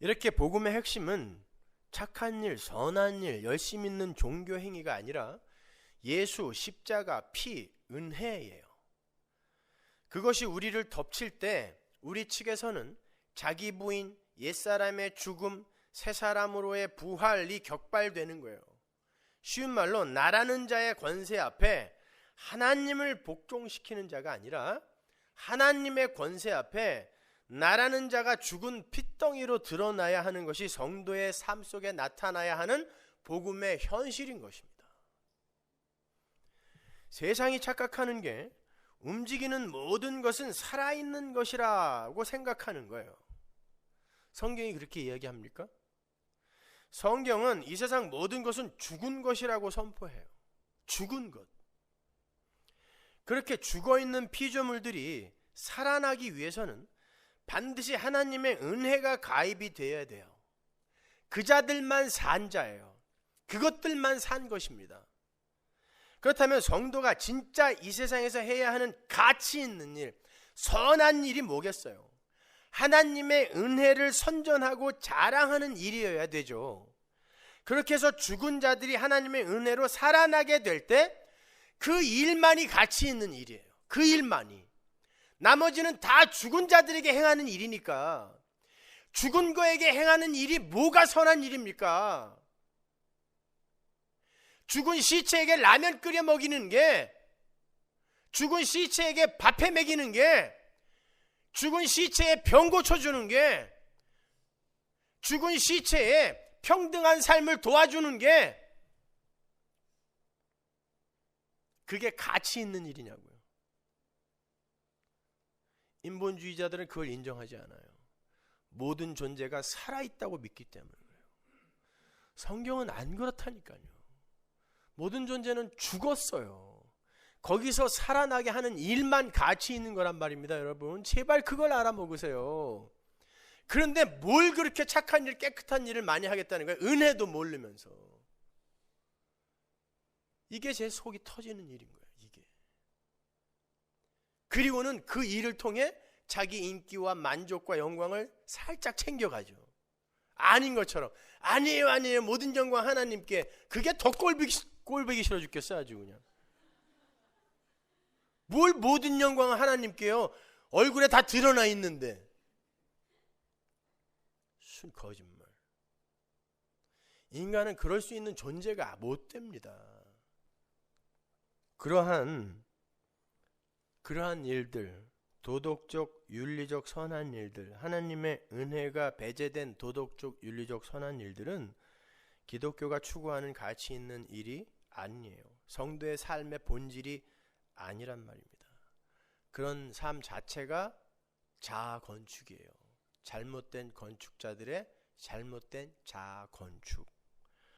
이렇게 복음의 핵심은 착한 일, 선한 일, 열심 있는 종교 행위가 아니라 예수, 십자가, 피, 은혜예요. 그것이 우리를 덮칠 때 우리 측에서는 자기 부인, 옛사람의 죽음, 새 사람으로의 부활이 격발되는 거예요. 쉬운 말로 나라는 자의 권세 앞에 하나님을 복종시키는 자가 아니라 하나님의 권세 앞에 나라는 자가 죽은 핏덩이로 드러나야 하는 것이 성도의 삶 속에 나타나야 하는 복음의 현실인 것입니다. 세상이 착각하는 게 움직이는 모든 것은 살아있는 것이라고 생각하는 거예요. 성경이 그렇게 이야기합니까? 성경은 이 세상 모든 것은 죽은 것이라고 선포해요. 죽은 것. 그렇게 죽어 있는 피조물들이 살아나기 위해서는 반드시 하나님의 은혜가 가입이 되어야 돼요. 그 자들만 산 자예요. 그것들만 산 것입니다. 그렇다면 성도가 진짜 이 세상에서 해야 하는 가치 있는 일, 선한 일이 뭐겠어요? 하나님의 은혜를 선전하고 자랑하는 일이어야 되죠. 그렇게 해서 죽은 자들이 하나님의 은혜로 살아나게 될 때 그 일만이 가치 있는 일이에요. 그 일만이. 나머지는 다 죽은 자들에게 행하는 일이니까 죽은 거에게 행하는 일이 뭐가 선한 일입니까? 죽은 시체에게 라면 끓여 먹이는 게 죽은 시체에게 밥해 먹이는 게 죽은 시체에 병 고쳐주는 게 죽은 시체에 평등한 삶을 도와주는 게 그게 가치 있는 일이냐고요. 인본주의자들은 그걸 인정하지 않아요. 모든 존재가 살아있다고 믿기 때문에 그래요. 성경은 안 그렇다니까요. 모든 존재는 죽었어요. 거기서 살아나게 하는 일만 가치 있는 거란 말입니다, 여러분. 제발 그걸 알아먹으세요. 그런데 뭘 그렇게 착한 일, 깨끗한 일을 많이 하겠다는 거예요? 은혜도 모르면서. 이게 제 속이 터지는 일인 거예요. 그리고는 그 일을 통해 자기 인기와 만족과 영광을 살짝 챙겨가죠. 아닌 것처럼. 아니에요, 아니에요. 모든 영광 하나님께. 그게 더 꼴보기, 꼴보기 싫어 죽겠어요, 아주 그냥. 뭘 모든 영광은 하나님께요. 얼굴에 다 드러나 있는데. 순 거짓말. 인간은 그럴 수 있는 존재가 못 됩니다. 그러한 그러한 일들, 도덕적, 윤리적 선한 일들, 하나님의 은혜가 배제된 도덕적, 윤리적 선한 일들은 기독교가 추구하는 가치 있는 일이 아니에요. 성도의 삶의 본질이 아니란 말입니다. 그런 삶 자체가 자아 건축이에요. 잘못된 건축자들의 잘못된 자아 건축.